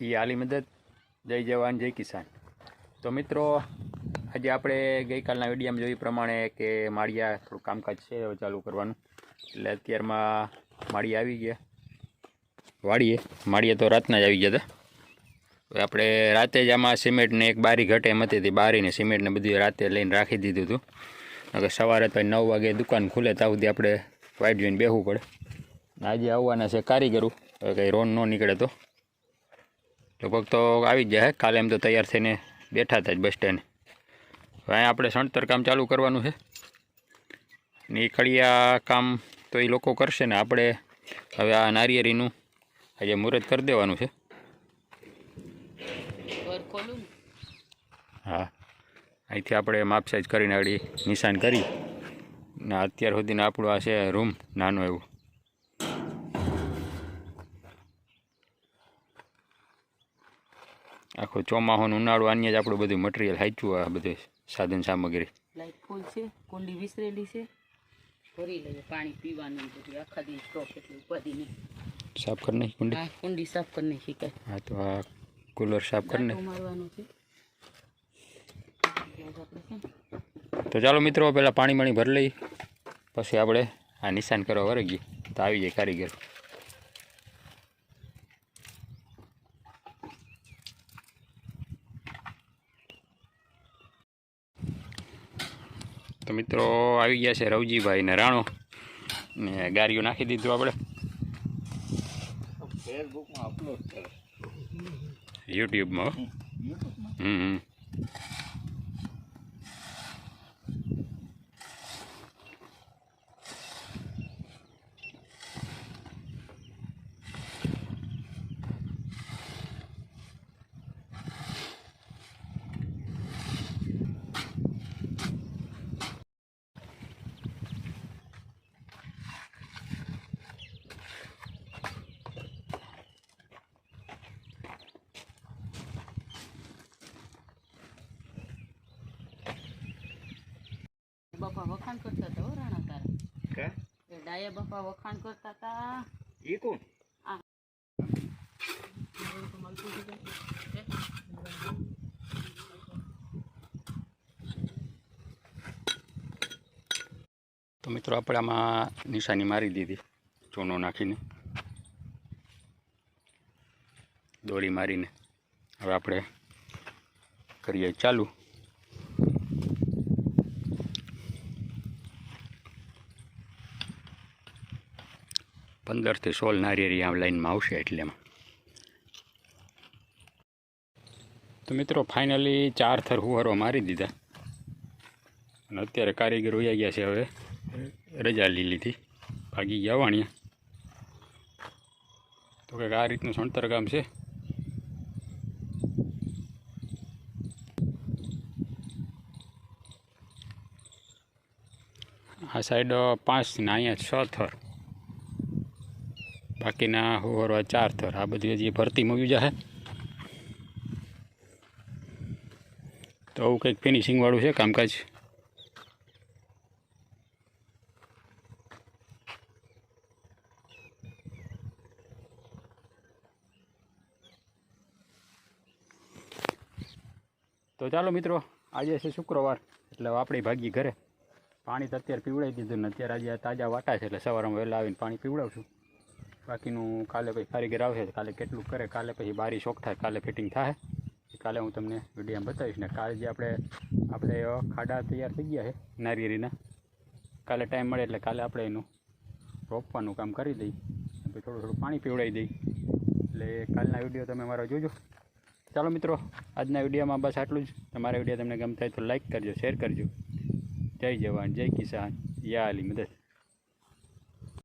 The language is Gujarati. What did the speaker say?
એ આલી મદદ. જય જવાન, જય કિસાન. તો મિત્રો, આજે આપણે ગઈકાલના વિડીયામાં જોઈ પ્રમાણે કે માળિયા થોડું કામકાજ છે ચાલુ કરવાનું. એટલે અત્યારમાં માળી આવી ગયા. વાળીએ. માળીએ તો રાતના જ આવી ગયા હતા. આપણે રાતે જ આમાં સિમેન્ટને એક બારી ઘટે એમ હતી, તે બારીને સિમેન્ટને બધું રાતે લઈને રાખી દીધું હતું. નકર સવારે તો નવ વાગે દુકાન ખુલે, ત્યાં સુધી આપણે વાઇટ જોઈને બેસવું પડે. આજે આવવાના છે કારીગરો. હવે કંઈ રોન ન નીકળે તો. લગભગ તો આવી જ જાય કાલે એમ તો તૈયાર થઈને બેઠા હતા જ બસ સ્ટેન્ડ હવે અહીંયા આપણે સણતર કામ ચાલુ કરવાનું છે. ને એ ખડિયા કામ તો એ લોકો કરશે ને આપણે. હવે આ નારિયેરીનું આજે મુહૂર્ત કરી દેવાનું છે. હા. અહીંથી આપણે માપ સાઈઝ કરીને આગળ નિશાન કરી. ને અત્યાર સુધીને આપણું આ છે રૂમ નાનો એવું. આખો ચોમાહોનું ઉનાળું આની જ આપણું બધું મટીરિયલ હાચ્યું આ બધું સાધન સામગ્રી. લાઈટ ફૂલ છે કુંડી વિસરેલી છે. ભરી લઈએ પાણી પીવાનું બધું. આખા દી સ્ટોક એટલે ઉપાધી નહીં. સાફ કરી નાખી કુંડી? કુંડી સાફ કરી નાખી કાંઈ. હા તો આ કુલર સાફ કરી નાખી. છે. તો ચાલો મિત્રો પહેલાં પાણી પાણી ભરી લઈ પછી આપણે આ નિશાન કરવા વરગીએ તો આવી જાય કારીગર. તો મિત્રો આવી ગયા છે રવજીભાઈ ને રાણો. ને ગાડીઓ નાખી દીધું આપણે. ફેસબુકમાં અપલોડ કરે. યુટ્યુબમાં હમ હમ. બાપા વખાણ કરતા હતા હો રાણા તારા. કે? એ ડાયા બાપા વખાણ કરતા હતા. એ કોણ? તો મિત્રો આપણે આમાં નિશાની મારી દીધી ચૂનો નાખીને. દોરી મારીને. હવે આપણે કરીએ ચાલુ. પંદરથી સોળ નારિયેરી આ લાઈનમાં આવશે એટલે એમાં. તો મિત્રો ફાઇનલી ચાર થર હુવારો મારી દીધા. અને અત્યારે કારીગર ઉયા ગયા છે હવે. રજા લઈ લીધી. ભાગી ગયા વાણિયા. તો કંઈક આ રીતનું સણતર કામ છે. આ સાઈડ પાંચ ને અહીંયા છ થર. બાકીના હોરવા ચાર થર. આ બધી હજી ભરતી મૂવી જશે તો આવું કંઈક ફિનિશિંગવાળું છે કામકાજ. તો ચાલો મિત્રો, આજે છે શુક્રવાર, એટલે આપણી ભાગીએ ઘરે. પાણી તો અત્યારે પીવડાવી દીધું ને અત્યારે આજે તાજા વાટા છે, એટલે સવારમાં વહેલા આવીને પાણી પીવડાવશું બાકીનું કાલે પછી કારીગર આવશે કાલે કેટલું કરે, કાલે પછી બારી શોખ થાય, કાલે ફિટિંગ થાય. કાલે હું તમને વિડીયોમાં બતાવીશ ને કાલે જે આપણે આપણે ખાડા તૈયાર થઈ ગયા છે નારિયેરીના કાલે ટાઈમ મળે એટલે કાલે આપણે એનું રોપવાનું કામ કરી દઈએ. પછી થોડું થોડું પાણી પીવડાવી દઈ એટલે કાલના વીડિયો તમે મારો જોજો. ચાલો મિત્રો, આજના વિડીયોમાં બસ આટલું જ. તમારા વીડિયો તમને ગમતા હોય તો લાઈક કરજો શેર કરજો. જય જવાન, જય કિસાન. યા અલી, મદદ.